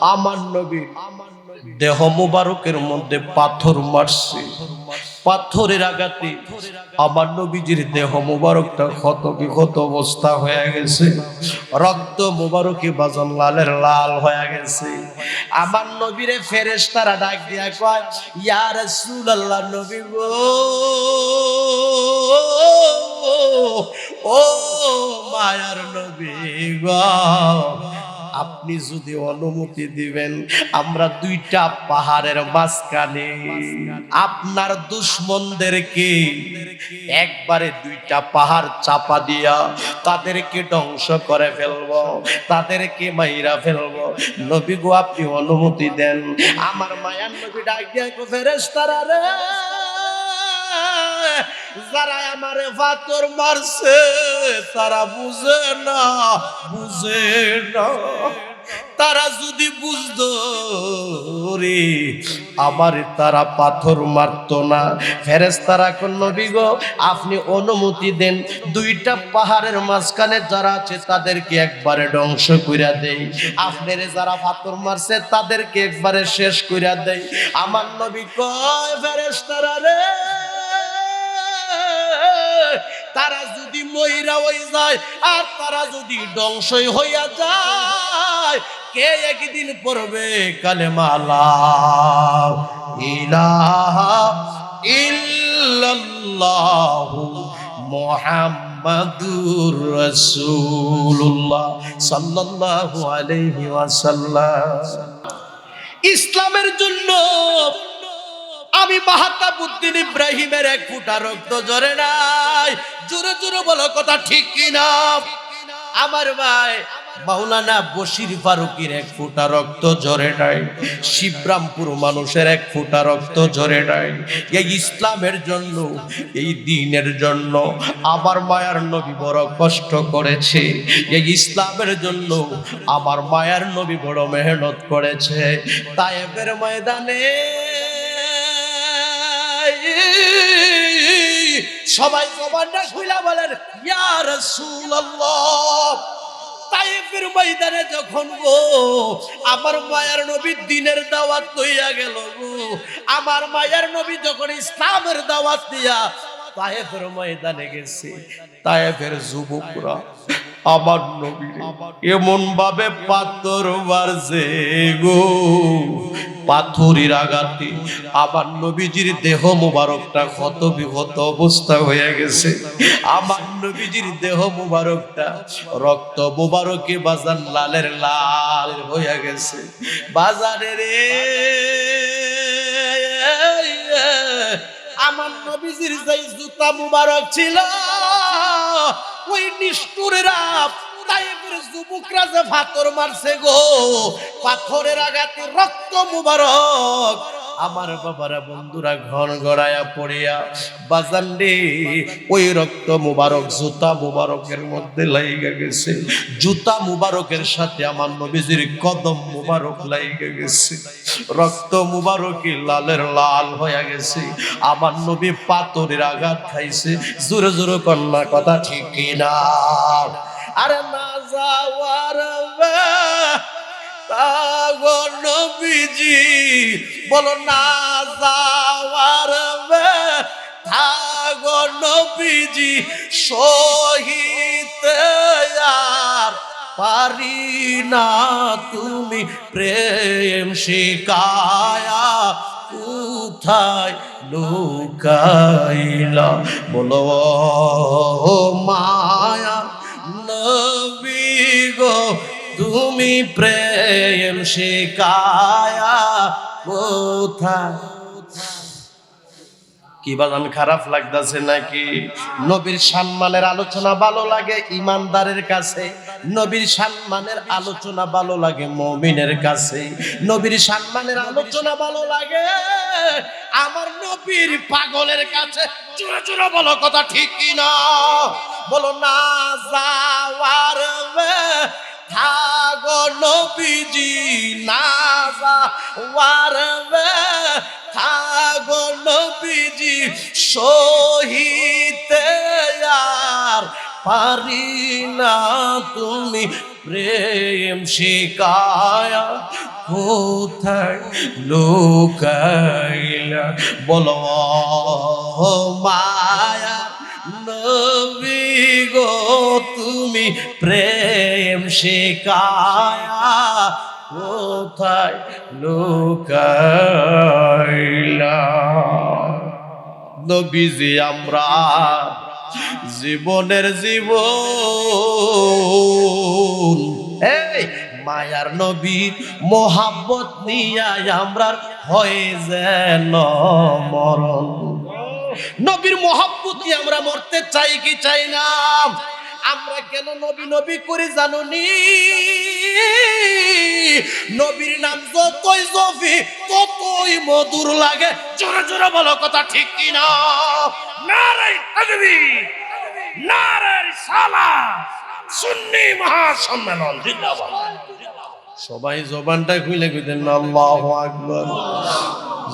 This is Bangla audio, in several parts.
আমার নবী দেহ মুবারকের মধ্যে পাথর মারছে। পাথরের আঘাতে আমার নবীজির দেহ মুবারকটা ক্ষত বিক্ষত অবস্থা হয়ে গেছে। রক্ত মুবারকে বাজন লালের লাল হয়ে গেছে। আমার নবীরে ফেরেশতারা ডাক দিয়া কয়, ইয়া রাসূলুল্লাহ নবী গো, ও মায়ার নবী গো। আপনি যদি অনুমতি দিবেন, আমরা দুইটা পাহাড়ের মাঝখানে। আপনার দুশ্মনদেরকে একবারে দুইটা পাহাড় চাপা দিয়া তাদেরকে ধ্বংস করে ফেলব, তাদেরকে মাইরা ফেলব। নবী গো, আপনি অনুমতি দেন। আমার মায়ার নবী ডাক দিয়া রে। যারা আমারে ফাতর মারছে, তারা বুঝে না বুঝে না। তারা যদি বুঝতো রে আমার তারা পাথর মারতো না। ফেরেস তারা নবী গো, আপনি অনুমতি দেন, দুইটা পাহাড়ের মাঝখানে যারা আছে, তাদেরকে একবারে ধ্বংস কইরা দেই। আপনারে যারা পাথর মারছে, তাদেরকে একবারে শেষ কইরা দেই। আমার নবী কয় ফেরেস তারা রে তারা যদি মহিরা হয়ে যায়, আর তারা যদি ধ্বংসই হইয়া যায়, কে একদিন পড়বে কালেমালা ইলাহা ইল্লাল্লাহু মুহাম্মাদুর রাসূলুল্লাহ সাল্লাল্লাহু আলাইহি ওয়াসাল্লাম। ইসলামের জন্য আমি মাহাতাবুদ্দিন ইব্রাহিমের এক ফুটা রক্ত জরে নাই। জোরে জোরে বলো, কথা ঠিক কিনা? আমার ভাই মাওলানা বশির ফারুকির এক ফুটা রক্ত ঝরে নাই। শিবরামপুর মানুষের এক ফুটা রক্ত ঝরে নাই। এই ইসলামের জন্য, এই দিনের জন্য আমার মায়ার নবী বড় কষ্ট করেছে। এই ইসলামের জন্য আমার মায়ার নবী বড় মেহনত করেছে। তায়েবের ময়দানে সবাই জবানটা শুইলা বলেন, ইয়া রাসূলুল্লাহ। তাইফের ময়দানে যখন গো, আমার মায়ার নবী দিনের দাওয়াত লইয়া গেল গো, আমার মায়ার নবী যখন ইসলামের দাওয়াত দিয়া তায়েফের ময়দানে গেছে। তায়েফের যুবকরা, আমার নবী এমন ভাবে পাথর মারছে গো। পাথরের আঘাতে আমার নবীজির দেহ মুবারকটা ক্ষত বিহত অবস্থা হয়ে গেছে। আমার নবীজির দেহ মুবারকটা, রক্ত মুবারকে বাজার লালের লাল হয়ে গেছে। বাজারে রে আমার নবীজির যেই জুতা মুবারক ছিল, ওই নিষ্ঠুরেরা তাইফের যুবকরা যে পাথর মারছে গো, পাথরের আঘাতে রক্ত মুবারক আমার বাবারা বন্ধুরা ঘন গড়ায়া পড়িয়া, বাজান রে, ওই রক্ত মুবারক, জুতা মুবারকের মধ্যে লাইগা গেছে। জুতা মুবারকের সাথে আমার নবীজির কদম মুবারক লাইগা গেছে। রক্ত মুবারকে লালের লাল হয়ে গেছে। আমার নবী পাথরের আঘাত খাইছে। জোরে জোরে কন্যা কথা ঠিক না আরে না যাওয়ার নবীজি, বলো না যাওয়ার থাগো নবীজি শহীদ আর পারি না তুমি প্রেম শিকায়া, কোথায় লুকাইলা? বলো মায়া তুমি প্রেম শিকায়া কোথায় কি বাজান খারাপ লাগতেছে নাকি? নবীর সম্মানের আলোচনা ভালো লাগে ইমানদারের কাছে। নবীর সম্মানের আলোচনা ভালো লাগে মমিনের কাছে। নবীর সম্মানের আলোচনা ভালো লাগে আমার নবীর পাগলের কাছে। চুরা চুরা বলো কথা ঠিক কি না বলো না যাওয়ার নবীজি না থাগো নবীজি শহীদ আর পারি না তুমি প্রেম শিকায়া। কোথায় লুকাইলা? বলো মায়া নবী গো, তুমি প্রেম শেখায়া কোথায় লুকাইলা? নবীজি, আমরা জীবনের জীবন। এই মায়ার নবী, মোহাব্বত নিয়াই আমরা হয়ে যেন মরণ। নবীর মোহাব্বত আমরা মরতে চাই কি চাই না? আমরা কেন নবী নবী করে জানুনি? নবীর নাম যতই জফি, ততই মধুর লাগে। জোরে জোরে বলো, কথা ঠিক কিনা? নারাই তাকবীর নারাই সালা সুন্নি মহাসম্মেলন, জিন্দাবাদ। সবাই জবানটা খুইলে কইতেন না, আল্লাহু আকবার।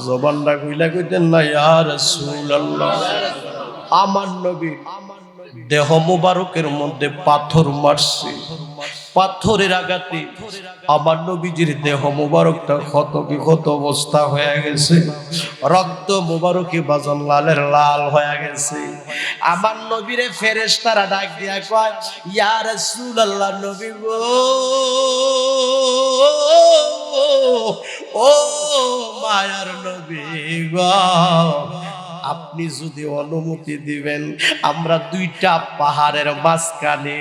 জবানটা খুইলে কইতেন না, ইয়া রাসূলুল্লাহ। আমার নবী দেহ মুবারকের মধ্যে পাথর মারছে। পাথরের আঘাতে আমার নবীজির দেহ মুবারকটা ক্ষত বিক্ষত অবস্থা হয়ে গেছে। রক্ত মুবারকে বাজন লালের লাল হয়ে গেছে। আমার নবীরে ফেরেশতারা ডাক দিয়া কয়, ইয়া রাসূলুল্লাহ নবী গো, ও মায়ার নবী গো। আপনি যদি অনুমতি দিবেন, আমরা দুইটা পাহাড়ের মাঝখানে।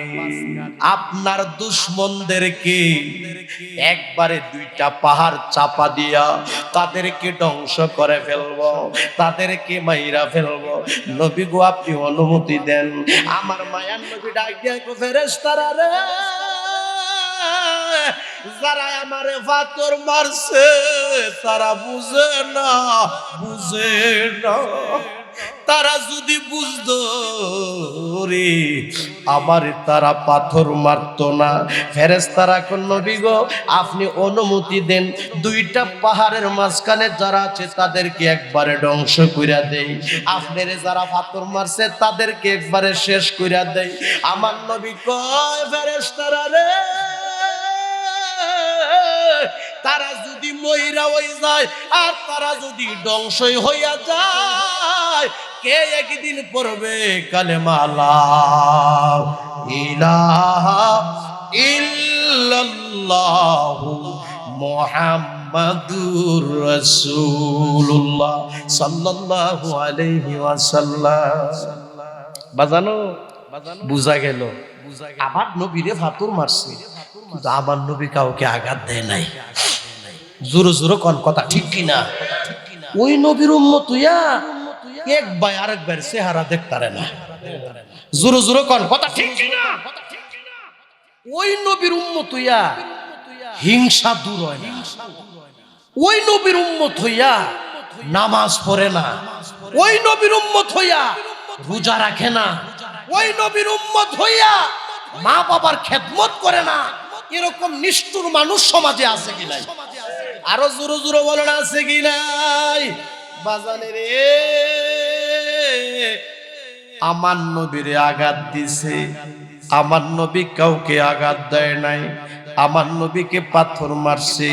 আপনার দুশ্মনদেরকে একবারে দুইটা পাহাড় চাপা দিয়া তাদেরকে ধ্বংস করে ফেলব, তাদেরকে মাইরা ফেলব। নবী গো, আপনি অনুমতি দেন। আমার মায়ার নবী ডাক দিয়া ফেরেস্তারা রে। যারা আমারে ফাতর মারছে, তারা বুঝে না বুঝে না। তারা যদি বুঝতো রে আমারে তারা পাথর মারতো না। ফেরেস তারা নবী গো, আপনি অনুমতি দেন, দুইটা পাহাড়ের মাঝখানে যারা আছে, তাদেরকে একবারে ধ্বংস কইরা দেই। আপনারে যারা পাথর মারছে, তাদেরকে একবারে শেষ কইরা দেই। আমার নবী কয় ফেরেস তারা রে তারা যদি মহিরা হয়ে যায়, আর তারা যদি ধ্বংসই হইয়া যায়, কে একদিন পড়বে কালেমালা ইলাহা ইল্লাল্লাহু মুহাম্মাদুর রাসূলুল্লাহ সাল্লাল্লাহু আলাইহি ওয়াসাল্লাম। বাজানো, বুঝা গেল, আমার নবীরে ফাতুর মারছে, কিন্তু আমার নবী কাউকে আঘাত দেয় নাই। জোরো জোরো কোন কথা, ঠিক কিনা? ওই নবীর উম্মত হইয়া এক ভাই আরেক ভাইয়ের চেহারা দেখতারে না। জোরো জোরো কোন কথা, ঠিক কিনা? ওই নবীর উম্মত হইয়া হিংসা দূর হয় না। ওই নবীর উম্মত হইয়া নামাজ পড়ে না। ওই নবীর উম্মত হইয়া রোজা রাখে না। ওই নবীর উম্মত হইয়া মা বাবার খেদমত করে না। এরকম নিষ্ঠুর মানুষ সমাজে আছে কি নাই? আরও জোরো জোরো বলেন, আছে কি নাই? বাজানে রে। আমার নবীরে আঘাত দিছে। আমার নবী কাউকে আঘাত দেয় নাই। আমার নবীকে পাথর মারছে।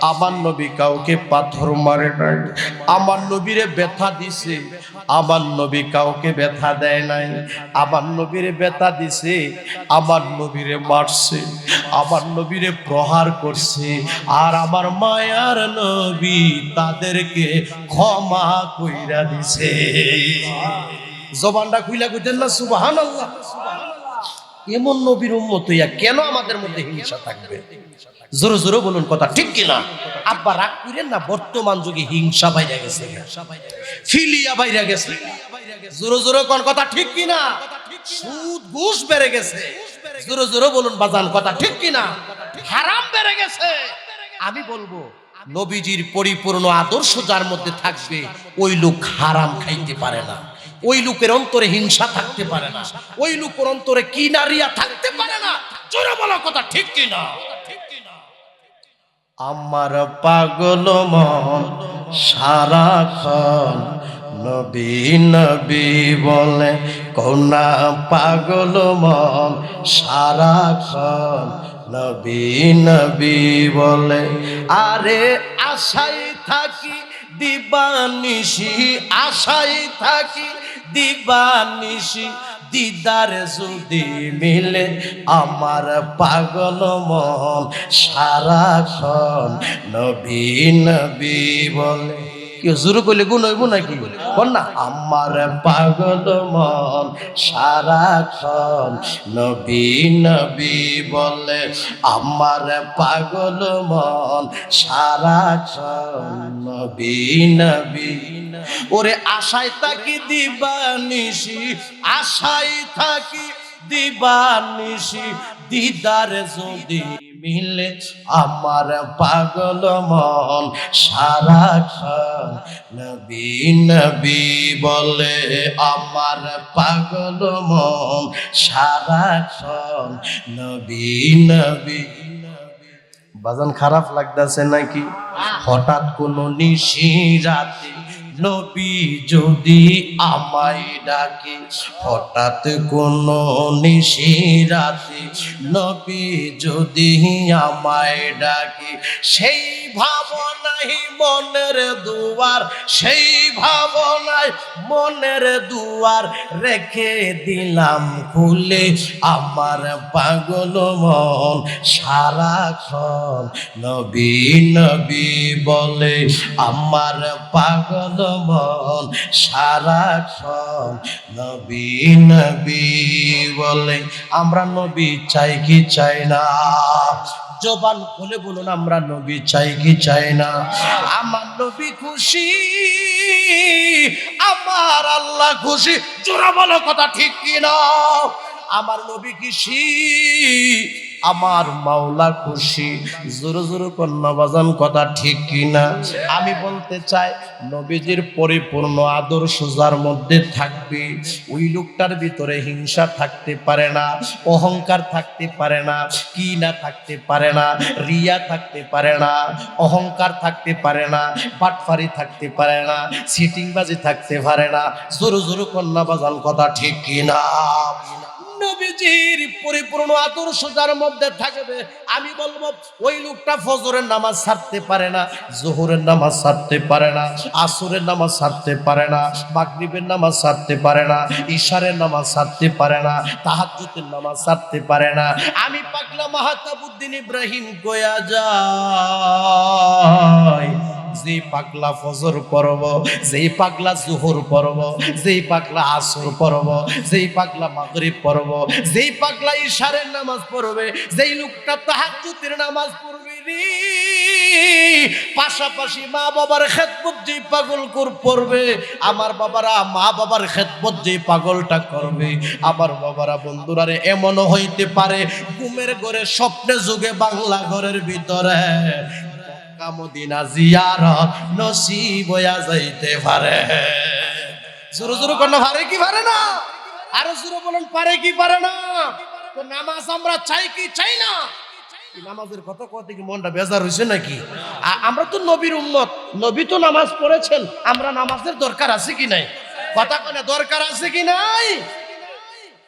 আমার নবী কাউকে পাথর মারে নাই। আমার নবীরে ব্যথা দিছে। আমার নবী কাউকে ব্যথা দেয় নাই। আমার নবীরে ব্যথা দিছে। আমার নবীরে মারছে। আমার নবীরে প্রহার করছে। আর আমার মায়ার নবী তাদেরকে ক্ষমা কইরা দিছে। জবানটা খুইলা কইতেন না? সুবহানাল্লাহ। এমন নবীর উম্মত হইয়া কেন আমাদের মধ্যে হিংসা থাকবে? জোরে জোরে বলুন কথা ঠিক কিনা? আব্বা রাগ করেন না, বর্তমান যুগে হিংসা বাইরে গেছে। ফিলিয়া বাইরে গেছে। জোরে জোরে কোন কথা ঠিক কিনা? সুদ, ঘুষ বেড়ে গেছে। জোরে জোরে বলুন বাজান, কথা ঠিক কিনা? হারাম বেড়ে গেছে। আমি বলব, নবীজির পরিপূর্ণ আদর্শ যার মধ্যে থাকবে, ওই লোক হারাম খাইতে পারে না। ওই লোকের অন্তরে হিংসা থাকতে পারে না। ওই লোকের অন্তরে কি নারিয়া থাকতে পারে না, জোরে বলা কথা ঠিক কিনা? আমার পাগল মন সারাক্ষণ নবী নবী বলে কোনা পাগল মন সারাক্ষণ নবী নবী বলে, আরে আশাই থাকি, দিবানিশি আশাই থাকি দিবানিশি দিদার যদি মিলে আমার পাগল মন সারাক্ষণ নবী নবী বলে। কেউ শুরু করলে গুণ হইব নাকি? বল না। আমার পাগল মন সারাক্ষণ নবী নবী বলে, আমার পাগল মন সারাক্ষণ নবী নবী। ওরে আশায় থাকি দিবানিশি, আশায় থাকি দিবানিশি, দিদার যদি মিলে আমার পাগল মন সারাক্ষণ নবী নবী বলে আমার পাগল মন সারাক্ষণ নবী নবী বাজান খারাপ লাগতেছে নাকি? হঠাৎ কোনো নিশি রাতে নবী যদি আমায় ডাকে, হঠাৎ কোনো নিশি রাতে নবী যদি আমায় ডাকে, সেই ভাবনাই মনের দুয়ার, সেই ভাবনায় মনের দুয়ার রেখে দিলাম খুলে আমার পাগল মন। সারাক্ষণ নবী নবী বলে, আমার পাগল মন সারাক্ষণ নবী নবী বলে। আমরা নবী চাই কি চাই না? জবান খুলে বলুন, আমরা নবী চাই কি চাই না? আমার নবী খুশি, আমার আল্লাহ খুশি। জোরা বলো কথা ঠিক কি না আমার নবী খুশি, আমার মাওলা খুশি। জোরে জোরে কন্যা বাজান কথা ঠিক কিনা? আমি বলতে চাই, নবীজির পরিপূর্ণ আদর্শ যার মধ্যে থাকবে, ওই লোকটার ভিতরে হিংসা থাকতে পারে না, অহংকার থাকতে পারে না কি না থাকতে পারে না, রিয়া থাকতে পারে না, অহংকার থাকতে পারে না পাটফারি থাকতে পারে না, সিটিংবাজি থাকতে পারে না। জোরে জোরে কন্যা বাজান কথা ঠিক কিনা? নবীজির পরিপূর্ণ আদর্শ যার মধ্যে থাকবে, আমি বলব, ওই লোকটা ফজরের নামাজ ছাড়তে পারে না, জোহরের নামাজ ছাড়তে পারে না, আসরের নামাজ ছাড়তে পারে না, মাগরিবের নামাজ ছাড়তে পারে না, ইশারের নামাজ ছাড়তে পারে না, তাহাজ্জুদের নামাজ ছাড়তে পারে না। আমি পাগলা মাহাতাবুদ্দিন ইব্রাহিম গোয়া যায় যেই পাগলা ফজর পরব যেই পাগলা জোহর পরব যেই পাগলা আসর পরব যেই পাগলা মাগরিব পরব যেই পাগলা ইশারের নামাজ পড়বে, যেই লোকটা তাহাজ্জুদের নামাজ পড়বে রে। পাশাপাশি মা বাবার খেদমত যেই পাগল কর পড়বে, আমার বাবারা মা বাবার খেদমত যেই পাগলটা করবে, আমার বাবারা বন্ধুরা এমনও হইতে পারে, ঘুমের ঘরে স্বপ্নে যুগে বাংলা ঘরের ভিতরে মদিনা জিয়ারত নসিব হইয়া যাইতে পারে। পারে কি পারে না? আরও বলেন, পারে কি পারে না? তো নামাজ আমরা চাই কি চাই না? নামাজের কত কত কি মনটা বেজার হয়েছে নাকি? আমরা তো নবীর উম্মত। নবী তো নামাজ পড়েছেন, আমরা নামাজের দরকার আছে কি নাই? কথা কনে, দরকার আছে কি নাই?